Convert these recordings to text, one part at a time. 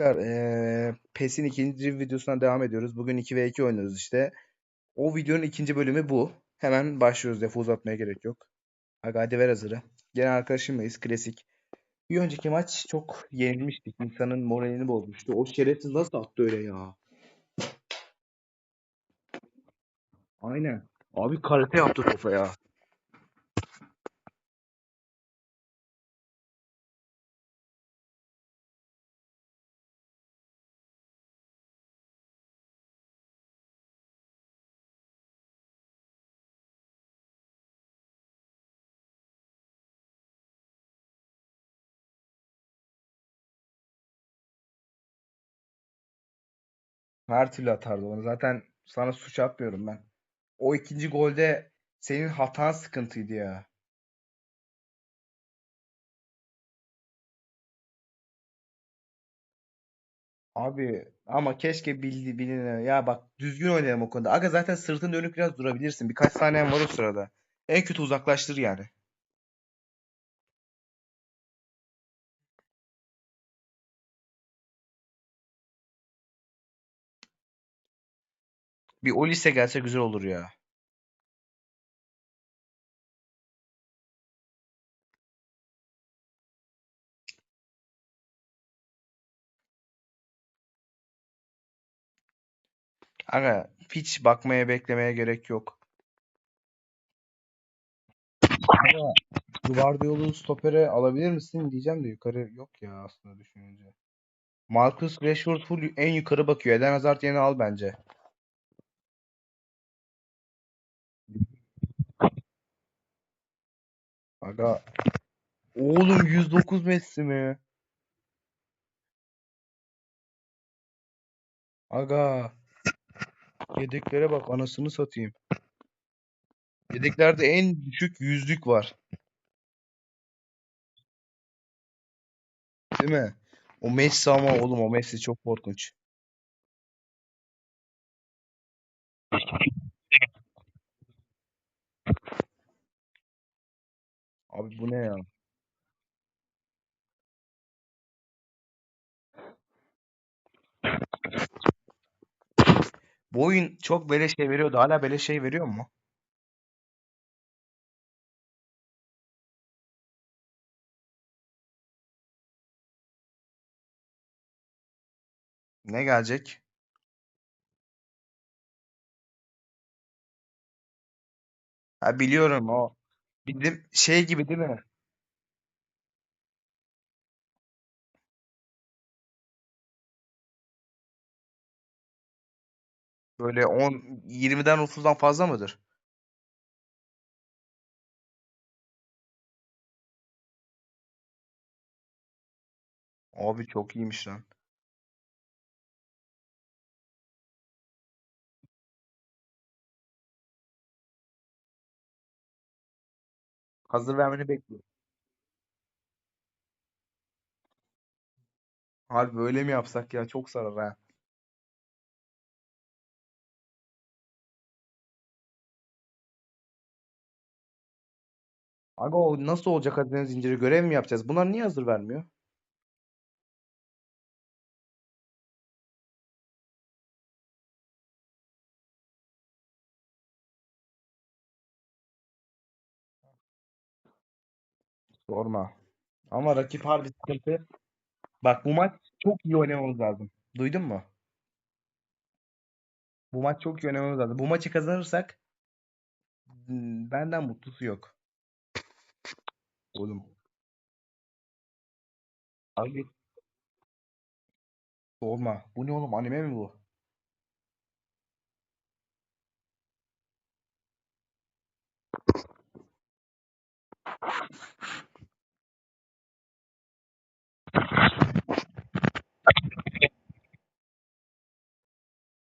Arkadaşlar eee PES'in ikinci videosuna devam ediyoruz. Bugün 2 ve 2 oynuyoruz işte. O videonun ikinci bölümü bu. Hemen başlıyoruz. Lafı uzatmaya gerek yok. Aga hadi ver hazırı. Gene arkadaşımlayız. Klasik. Bir önceki maç çok yenilmiştik. İnsanın moralini bozmuştu. O şerefsiz nasıl attı öyle ya? Aynen. Abi karate yaptı topa ya. Her türlü atardı onu. Zaten sana suç atmıyorum ben. O ikinci golde senin hatan sıkıntıydı ya. Abi ama keşke bildi biline. Ya bak düzgün oynayalım o konuda. Aga zaten sırtın dönük biraz durabilirsin. Birkaç saniyen var o sırada. En kötü uzaklaştır yani. Bir Olise gelse güzel olur ya. Aga hiç bakmaya beklemeye gerek yok. Aga Guardiola'yı stopere alabilir misin diyeceğim de yukarı yok ya aslında düşününce. Marcus Rashford full en yukarı bakıyor. Eden Hazard yerine al bence. Aga oğlum 109 Messi mi? Aga yedeklere bak anasını satayım. Yedeklerde en düşük yüzlük var. Değil mi? O Messi ama oğlum o Messi çok korkunç. Abi bu ne ya? Bu oyun çok beleş şey veriyordu. Hala beleş şey veriyor mu? Ne gelecek? Ha biliyorum o. Bizim şey gibi değil mi? Böyle 10 20'den 30'dan fazla mıdır? Abi çok iyiymiş lan. Hazır vermeni bekliyorum. Abi böyle mi yapsak ya? Çok sarar ha. Aga o nasıl olacak Adnan zinciri görev mi yapacağız? Bunlar niye hazır vermiyor? Sorma. Ama rakip harbi sıkıntı. Bak bu maç çok iyi oynamamız lazım. Duydun mu? Bu maç çok iyi oynamamız lazım. Bu maçı kazanırsak hmm, benden mutlusu yok. Oğlum. Abi sorma. Bu ne oğlum? Anime mi bu?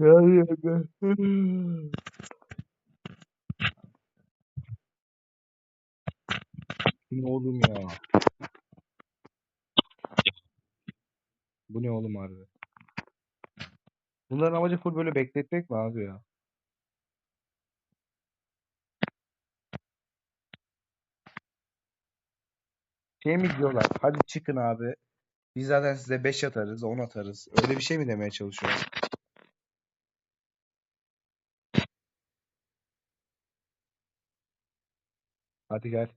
Aga. Bu ne oğlum ya? Bu ne oğlum harbi? Bunların amacı full böyle bekletmek mi abi ya? Şey mi diyorlar? Hadi çıkın abi. Biz zaten size 5 atarız, 10 atarız. Öyle bir şey mi demeye çalışıyorsun? Hadi gel.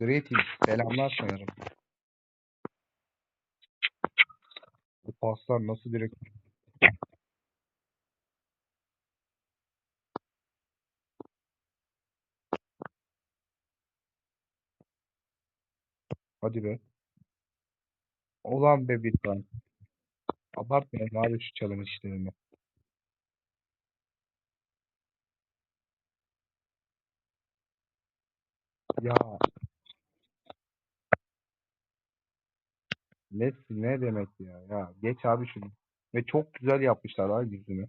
Greetings. Selamlar sanırım. Bu paslar nasıl direkt... Hadi be. Ulan be bir tane. Abartmayın abi şu challenge işlerini. Ya ne, ne demek ya? Ya geç abi şunu. Ve çok güzel yapmışlar ha yüzünü.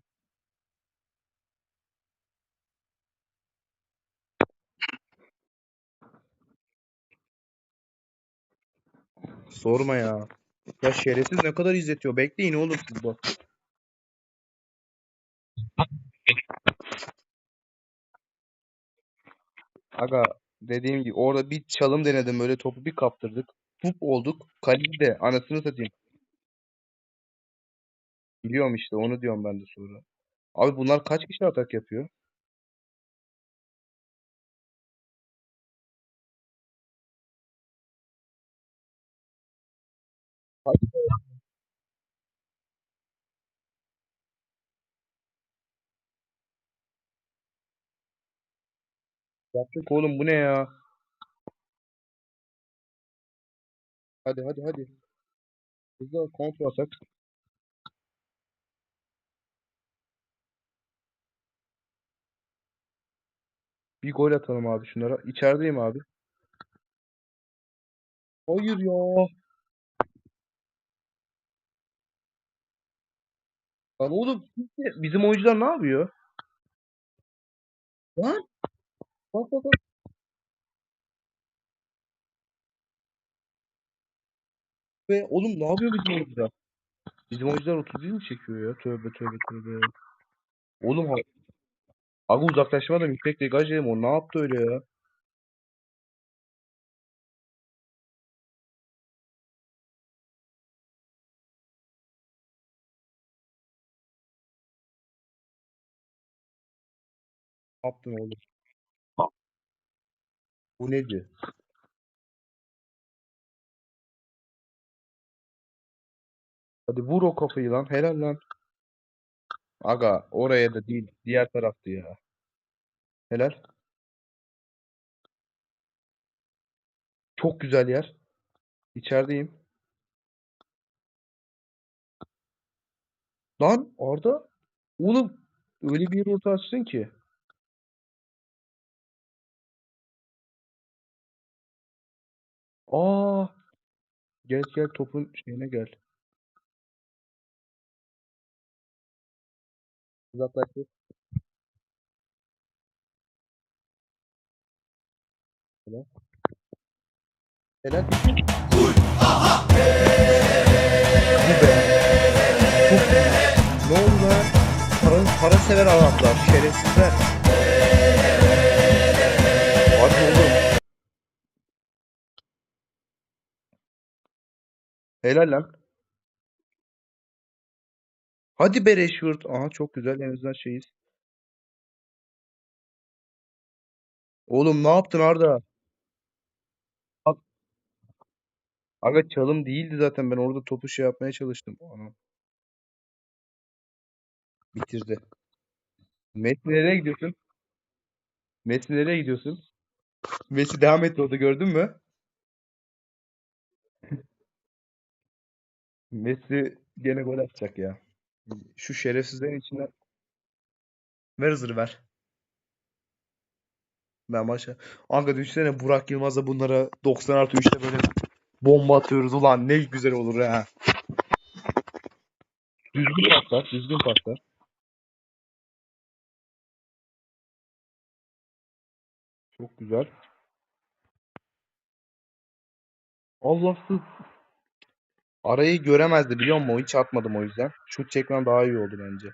Sorma ya. Ya şerefsiz ne kadar izletiyor. Bekleyin oğlum siz bu. Aga dediğim gibi orada bir çalım denedim böyle topu bir kaptırdık. Pup olduk. Kaleci de anasını satayım. Biliyorum işte onu diyorum ben de sonra. Abi bunlar kaç kişi atak yapıyor? Yaptık oğlum bu ne ya? Hadi hadi hadi. Hızlı kontrol atak. Bir gol atalım abi şunlara. İçerideyim abi. Hayır ya. Lan oğlum bizim oyuncular ne yapıyor? Lan bak bak bak. Ve oğlum ne yapıyor bizim oyuncular? Bizim oyuncular 31 mi çekiyor ya? Tövbe tövbe tövbe. Oğlum ha- abi uzaklaşmadan yüksek degaj dedim. O ne yaptı öyle ya? Ne yaptın oğlum? Bu neydi? Hadi vur o kafayı lan. Helal lan. Aga oraya da değil. Diğer taraftı ya. Helal. Çok güzel yer. İçerideyim. Lan Arda. Oğlum öyle bir yer orta açsın ki. Aa. Gel gel topun şeyine gel. Uzaklaştır. Helal. Helal. Ne oldu? Para, para sever adamlar. Şerefsizler. Hadi oğlum. Helal lan. Hadi be Rashford. Aha çok güzel. En azından şeyiz. Oğlum ne yaptın Arda? Bak, Aga çalım değildi zaten. Ben orada topu şey yapmaya çalıştım. Ana. Bitirdi. Messi nereye gidiyorsun? Messi nereye gidiyorsun? Messi devam etti orada gördün mü? Messi gene gol atacak ya. Şu şerefsizlerin içinden ver hızını ver. Ben başa. Aga düşünsene Burak Yılmaz'la bunlara 90 artı 3'te böyle bomba atıyoruz. Ulan ne güzel olur ha. Düzgün patlar. Düzgün patlar. Çok güzel. Allahsız. Arayı göremezdi biliyor musun? Hiç atmadım o yüzden. Şut çekmem daha iyi oldu bence.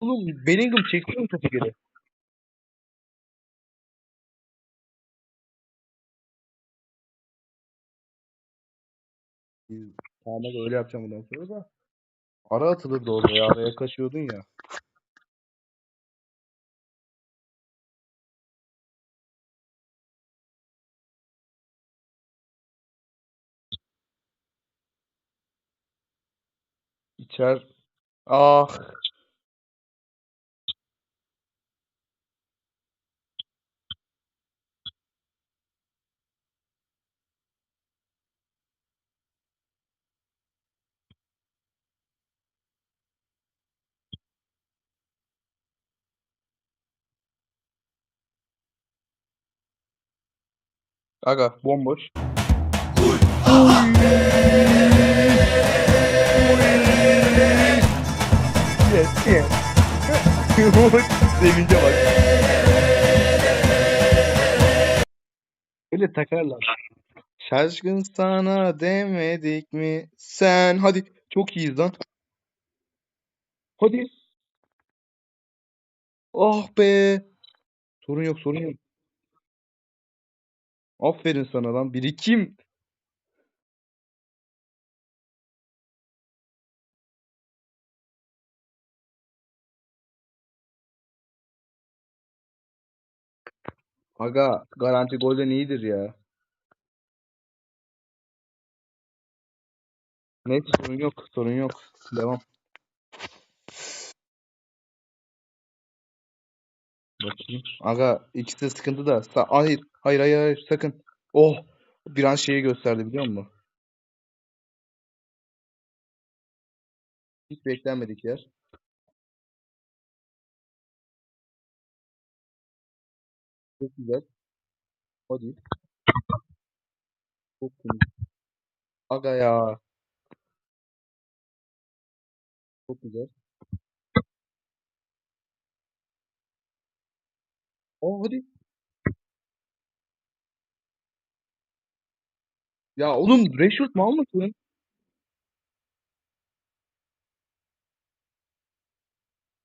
Oğlum Bellingham çekti mi topu geri? Tamam öyle yapacağım bundan sonra da. Ara atılırdı orada ya. Araya kaçıyordun ya. İçer. Ah. Aga bomboş. Yes, yes. Sevince bak. Öyle takarlar. Şaşkın sana demedik mi? Sen hadi çok iyiyiz lan. Hadi. Ah be. Sorun yok sorun yok. Aferin sana lan. Birikim. Aga garanti golden iyidir ya. Neyse sorun yok. Sorun yok. Devam. Bakayım. Aga ikisi sıkıntı da. Sa- hayır. Hayır hayır hayır sakın. Oh. Bir an şeyi gösterdi biliyor musun? Hiç beklenmedik yer. Çok güzel. Hadi. Çok temiz. Aga ya. Çok güzel. Oh hadi. Ya oğlum Rashford mal mısın?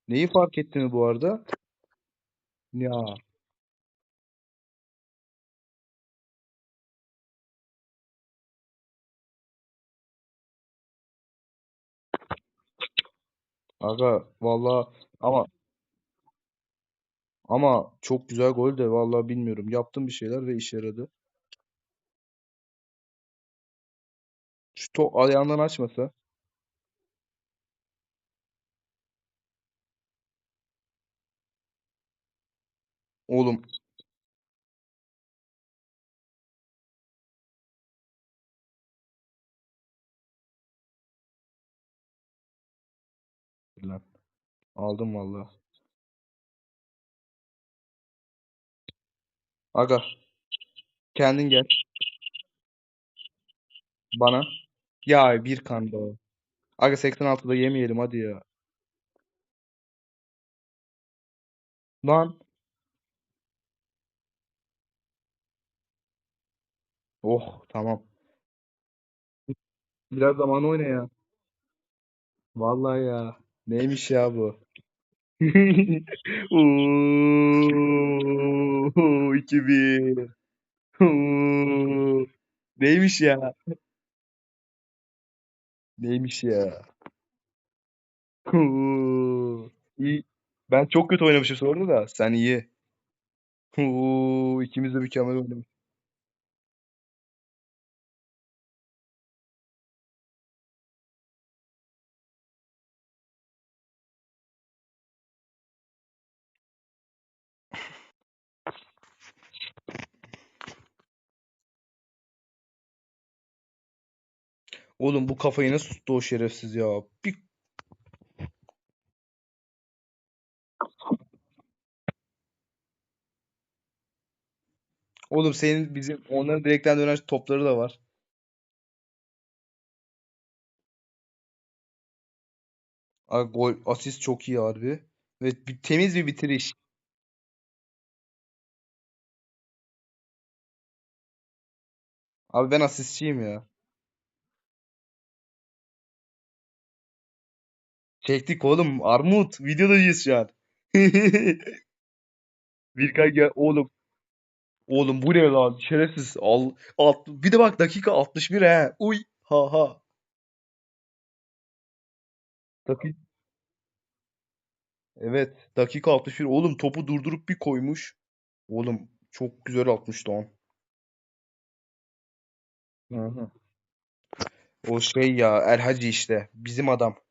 Neyi fark etti mi bu arada? Ya. Aga valla ama ama çok güzel gol de valla bilmiyorum. Yaptım bir şeyler ve işe yaradı. Şu top ayağından açmasa. Oğlum lan. Aldım valla. Aga kendin gel bana. Ya bir kanda o. Aga 86'da yemeyelim hadi ya. Lan. Oh tamam. Biraz zaman oyna ya. Vallahi ya. Neymiş ya bu? Oo, 2-1. Oo, Neymiş ya? Neymiş ya? Oo, İyi. Ben çok kötü oynamışım sonra da. Sen iyi. Oo, ikimiz de mükemmel oynamış. Oğlum bu kafayı nasıl tuttu o şerefsiz ya? Bir... Oğlum senin bizim onların direkten dönen topları da var. Abi gol, asist çok iyi harbi. Ve bir, temiz bir bitiriş. Abi ben asistçiyim ya. Çektik oğlum. Armut. Videodayız şu an. Birkay gel oğlum. Oğlum bu ne lan? Şerefsiz. Al, alt, bir de bak dakika 61 he. Uy. Ha ha. Dakika, evet. Dakika 61. Oğlum topu durdurup bir koymuş. Oğlum çok güzel atmıştı lan. Hı hı. O şey ya El işte. Bizim adam.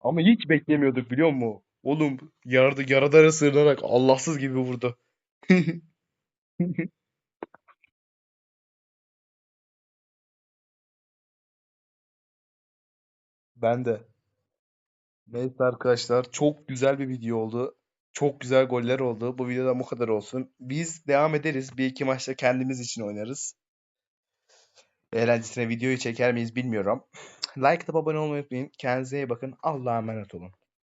Ama hiç beklemiyorduk biliyor musun? Oğlum yardı yaradara sığınarak Allahsız gibi vurdu. Ben de. Neyse arkadaşlar çok güzel bir video oldu. Çok güzel goller oldu. Bu videoda bu kadar olsun. Biz devam ederiz. Bir iki maçta kendimiz için oynarız. Eğlencesine videoyu çeker miyiz bilmiyorum. Like atıp abone olmayı unutmayın. Kendinize iyi bakın. Allah'a emanet olun.